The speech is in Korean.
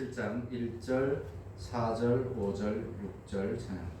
7장 1절, 4절, 5절, 6절 찬양.